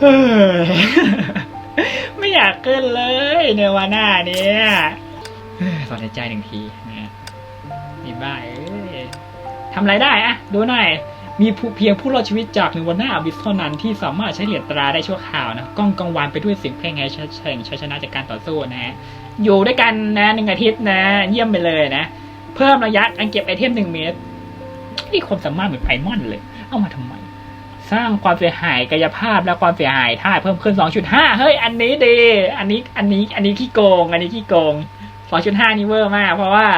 เฮ้ยไม่อยากขึ้นเลยเนวาน่าเนี่ยถอนหายใจหนึ่งทีนะนี่บ้าเอ้ยทำไรได้อะดูหน่อยมีเพียงผู้รอดชีวิตจากเนวาน่าบิสเท่านั้นที่สามารถใช้เหรียญตราได้ชั่วคราวนะกล้องกังวานไปด้วยเสียงเพลงไงชัแห่งชัยชนะจากการต่อสู้นะฮะอยู่ด้วยกันนะหนึ่งอาทิตย์นะ เยี่ยมไปเลยนะ เพิ่มระยะการเก็บไอเทมหนึ่งเมตรนี่ความสามารถเหมือนไพมอนเลย เอามาทำไม สร้างความเสียหายกายภาพและความเสียหายท่าเพิ่มขึ้น 2.5 เฮ้ย อันนี้ดี อันนี้ อันนี้ อันนี้ขี้โกง อันนี้ขี้โกง 2.5 นี่เวอร์มาก เพราะว่า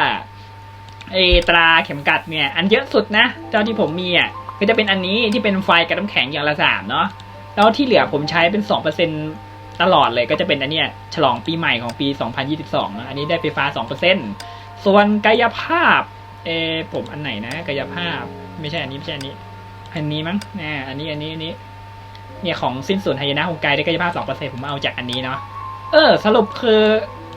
ไอตราเข็มกัดเนี่ย อันเยอะสุดนะ เจ้าที่ผมมีอะ ก็จะเป็นอันนี้ที่เป็นไฟกับน้ำแข็งอย่างละสามเนาะ แล้วที่เหลือผมใช้เป็น 2%ตลอดเลย ก็จะเป็นอันเนี้ย ฉลองปีใหม่ของปี 2022นะอันนี้ได้ไฟฟ้า 2%ส่วนกายภาพ เอผมอันไหนนะ กายภาพ ไม่ใช่อันนี้ไม่ใช่อันนี้ อันนี้มั้งแน่อันนี้อันนี้อันนี้ เนี่ยของสิ้นสุดไฮยนะของกายได้กายภาพสองเปอร์เซ็นผมเอาจากอันนี้เนาะ เออ สรุปคือ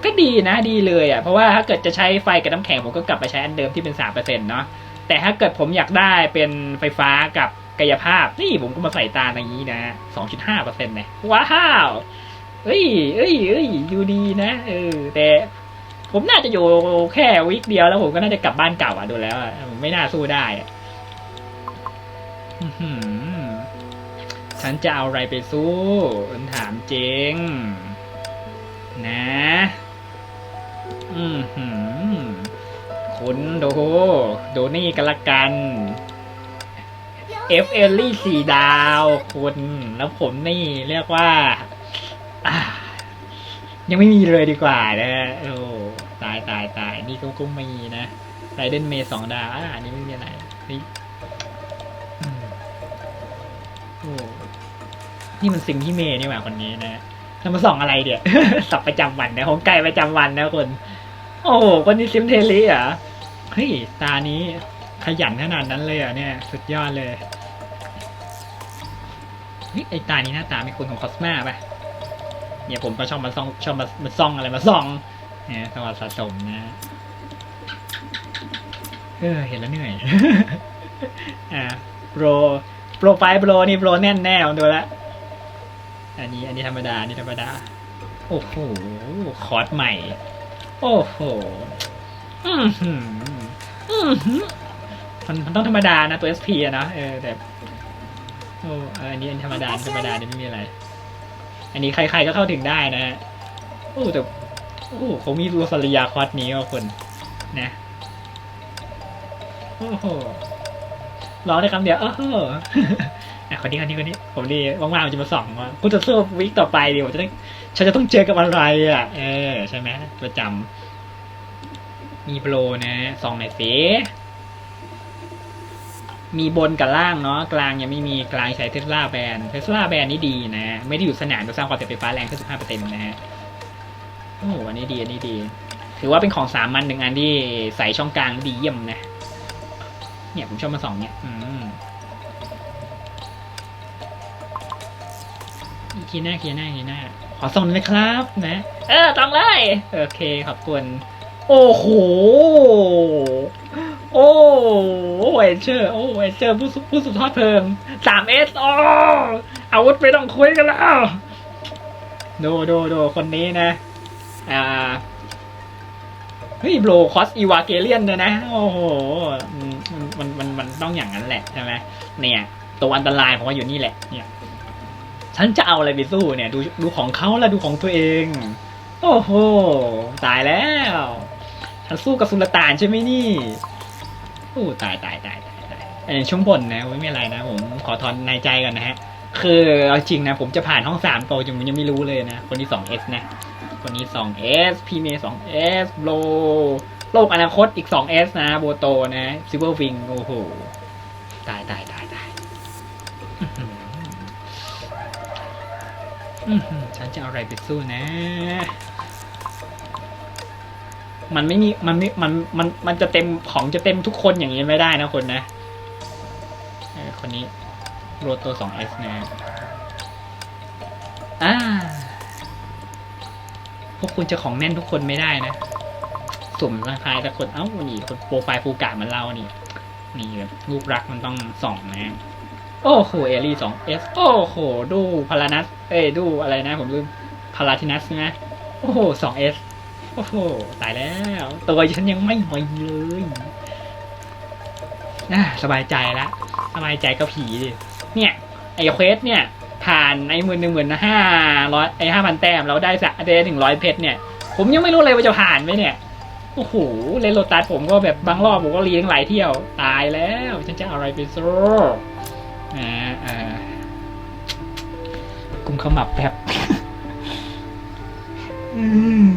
ก็ดีนะดีเลยอะ่ะ เพราะว่าถ้าเกิดจะใช้ไฟกับน้ำแข็งผมก็กลับไปใช้อันเดิมที่เป็นสามเปอร์เซ็นต์เนาะ แต่ถ้าเกิดผมอยากได้เป็นไฟฟ้ากับกายภาพ นี่ผมก็มาใส่ตาอย่างนี้นะสองจุดห้าเปอร์เซ็นต์เนี่ยว้าวเอ้ยเอ้ยเอ้ยดูดีนะเออแต่ผมน่าจะอยู่แค่วิกเดียวแล้วผมก็น่าจะกลับบ้านเก่าอะดูแล้วอะไม่น่าสู้ได้อะ ฉันจะเอาอะไรไปสู้ถามเจงนะ อือหือคุณดูดูนี่กันละกัน F เอลลี่สี่ดาวคุณแล้วผมนี่เรียกว่า ยังไม่มีเลยดีกว่านะโอ้ตายตายตายนี่ก็ก็มีนะไรเดนเมย์สองดาวอันนี้ไม่มีอะไร นี่มันสิ่งที่เมย์นี่หว่าคนนี้นะแล้วมาส่องอะไรเดี๋ยวสับประจำวันนะของไก่ประจำวันนะคนโอ้โหคนนี้ซิมเทลีอะเฮ้ยตานี้ขยันขนาดนั้นเลยอะเนี่ย สุดยอดเลยเฮ้ยไอตานี้หน้าตาเป็นคนของคอสมาป่ะเนี่ยผมก็ชอบมาซ่องชอบมามาซ่องอะไรมาซ่องเนี่ยสวัสดสะสมนะเออเห็นแล้วเหนื่อยอ่าโปรโปรไฟล์โปรนี่โปรแน่นแน่ดูและ อันนี้อันนี้ธรรมดาอันนี้ธรรมดา โอ้โหคอร์สใหม่ โอ้โหอือหืออือหือมันมันต้องธรรมดานะตัว SP อะนะเออแต่โอ้เอออันนี้อันนธรรมดาอันนธรรมดาเนี่ยไม่มีอะไร อันนี้ใครๆก็เข้าถึงได้นะโอ้แต่โอ้เขามีรูสริยาคอร์สนี้ว่าคนนะโอ้โหร้องได้คำเดียวโอ้โห อะคนนี้คนนี้คนนี้ ผมดีว่างๆมันจะมาส่องว่ากูจะสู้วิกต่อไปดิผมจะได้ฉันจะต้องเจอกับอะไรอะ เออ ใช่ไหมประจำมีโปรนะส่องหน่อยสิมีบนกับล่างเนาะกลางยังไม่มีกลางใช้เทสลาแบนเทสลาแบนนี่ดีนะ ไม่ได้อยู่สนามจะสร้างความเสียไฟฟ้าแรงขึ้นสิบห้าเปอร์เซ็นต์นะฮะโอ้โหอันนี้ดีอันนี้ดี ถือว่าเป็นของสามัญหนึ่งอันที่ใส่ช่องกลางดีเยี่ยมนะ เนี่ยผมชอบมาส่องเนี่ย อืม คีย์หน้าคีย์หน้าคีย์หน้า ขอส่องหน่อยนะครับนะ เออส่องเลยโอเคขอบคุณ โอ้โห โอ้เวเชอร์ โอ้เวเชอร์ผู้สุผู้สุดทอดเพลิงสามเอสโอ้อาวุธไม่ต้องคุยกันแล้วดูดูดูคนนี้นะ อ่าเฮ้ยโบรคอสอีวาเกเลียนเลยนะ โอ้โหอืมมันมันมันมันต้องอย่างนั้นแหละใช่ไหมเนี่ย ตัวอันตรายผมว่าอยู่นี่แหละเนี่ย ฉันจะเอาอะไรไปสู้เนี่ย ดูดูของเขาแล้วดูของตัวเอง โอ้โห ตายแล้ว ฉันสู้กับสุลต่านใช่ไหมนี่โอ้ตายตายตายตายตายเออช่วงบนนะไม่มีอะไรนะ ผมขอถอนในใจก่อนนะฮะ คือเอาจริงนะ ผมจะผ่านห้องสามโตจนผมยังไม่รู้เลยนะ คนที่สองเอสนะ คนนี้ 2S พีเมย์ 2S โลโลกอนาคตอีก 2S นะโบโตนะซิเวอร์วิงโอ้โห ตายตายตาย ฉันจะเอาอะไรไปสู้นะ มันไม่มี มันไม่ มัน มัน มันจะเต็มของจะเต็มทุกคนอย่างนี้ไม่ได้นะคนนะคนนี้โรโต 2S นะอ่าพวกคุณจะของแน่นทุกคนไม่ได้นะสุ่มร่างกายแต่คน เอ้านี่คนโปรไฟล์ฟูกะมือนเรานี่ นี่แบบรูปรักมันต้องส่องนะ โอ้โหเอลี่สองเอสโอ้โห ดูพารานัส เอ้ยดูอะไรนะ ผมลืมพาราทินัสนะโอ้โหสองเอสโอ้โห ตายแล้ว ตัวฉันยังไม่มีเลยอะสบายใจละสบายใจก็ผีดิเนี่ยไอเควสเนี่ยผ่านไอหมื่นหนึ่งหมื่นห้าร้อยไอห้าพันแต้มเราได้สักได้ถึงร้อยเพชรเนี่ย ผมยังไม่รู้เลยว่าจะผ่านไหมเนี่ยโอ้โหเล่นโลตัสผมก็แบบบางรอบผมก็เลี้ยงหลายเที่ยว ตายแล้ว ฉันจะอะไรไปสู้ กุมขมับแบบอืม